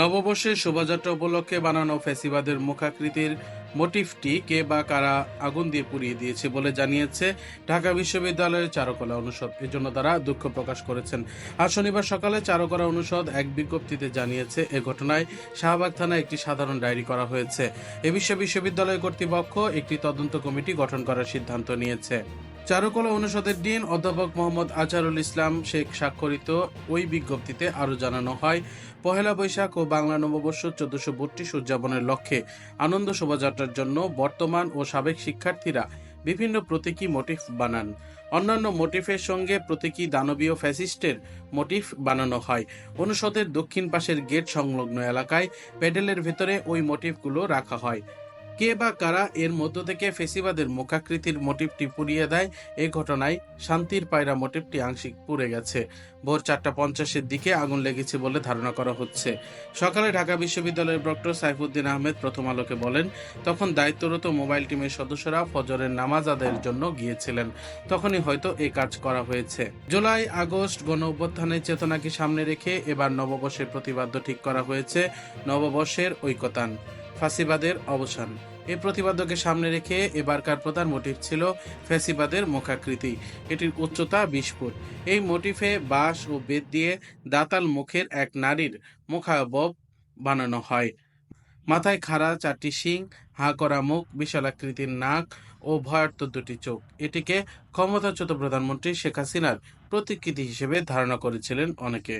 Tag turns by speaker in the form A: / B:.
A: নববর্ষের শোভাযাত্রা উপলক্ষে বানানো ফ্যাসিবাদের মুখাকৃতির মোটিফটি কে বা কারা আগুন দিয়ে পুড়িয়ে দিয়েছে বলে জানিয়েছে ঢাকা বিশ্ববিদ্যালয়ের চারুকলা অনুষদ। এজন্য তারা দুঃখ প্রকাশ করেছেন। আজ শনিবার সকালে চারুকলা অনুষদ এক বিজ্ঞপ্তিতে জানিয়েছে, এ ঘটনায় শাহবাগ থানায় একটি সাধারণ ডায়েরি করা হয়েছে। এ বিষয়ে বিশ্ববিদ্যালয় কর্তৃপক্ষ একটি তদন্ত কমিটি গঠন করার সিদ্ধান্ত নিয়েছে। চারুকলা অনুষদের ডিন অধ্যাপক মোহাম্মদ আচারুল ইসলাম শেখ স্বাক্ষরিত ওই বিজ্ঞপ্তিতে আরও জানানো হয়, পহেলা বৈশাখ ও বাংলা নববর্ষ চোদ্দশো বত্রিশ উদযাপনের লক্ষ্যে আনন্দ শোভাযাত্রার জন্য বর্তমান ও সাবেক শিক্ষার্থীরা বিভিন্ন প্রতীকী মোটিফ বানান। অন্যান্য মোটিফের সঙ্গে প্রতীকী দানবীয় ফ্যাসিস্টের মোটিফ বানানো হয়। অনুষদের দক্ষিণ পাশের গেট সংলগ্ন এলাকায় প্যাডেলের ভেতরে ওই মোটিফগুলো রাখা হয়। কে বা কারা এর মধ্য থেকে ফেসিবাদের মুখাকৃতির মোটিভটি পুড়িয়ে দেয়, এ ঘটনায় শান্তির পায়রা মোটিভটি আংশিক পুড়ে গেছে। ভোর চারটা পঞ্চাশের দিকে আগুন লেগেছে বলে ধারণা করা হচ্ছে। সকালে ঢাকা বিশ্ববিদ্যালয়ের ডক্টর সাইফুদ্দিন আহমেদ প্রথম আলোকে বলেন, তখন দায়িত্বরত মোবাইল টিমের সদস্যরা ফজরের নামাজ আদায়ের জন্য গিয়েছিলেন। তখনই হয়তো এই কাজ করা হয়েছে। জুলাই, আগস্ট গণ অভ্যুত্থানের চেতনাকে সামনে রেখে এবার নববর্ষের প্রতিবাদ্য ঠিক করা হয়েছে। নববর্ষের ঐকতান। ফাঁসিবাদের অবসান। এই প্রতিবাদ্যকে সামনে রেখে এবারকার প্রধান মোটিভ ছিল ফ্যাসিবাদের মুখাকৃতি। এটির উচ্চতা বিশ ফুট। এই মোটিফে বাঁশ ও বেত দিয়ে দাতাল মুখের এক নারীর মুখাবব বানানো হয়। মাথায় খাড়া চারটি শিং, হা করা মুখ বিশালাকৃতির নাক ও ভয়ার্ত দুটি চোখ। এটিকে ক্ষমতাচ্যুত প্রধানমন্ত্রী শেখ হাসিনার প্রতিকৃতি হিসেবে ধারণা করেছিলেন অনেকে।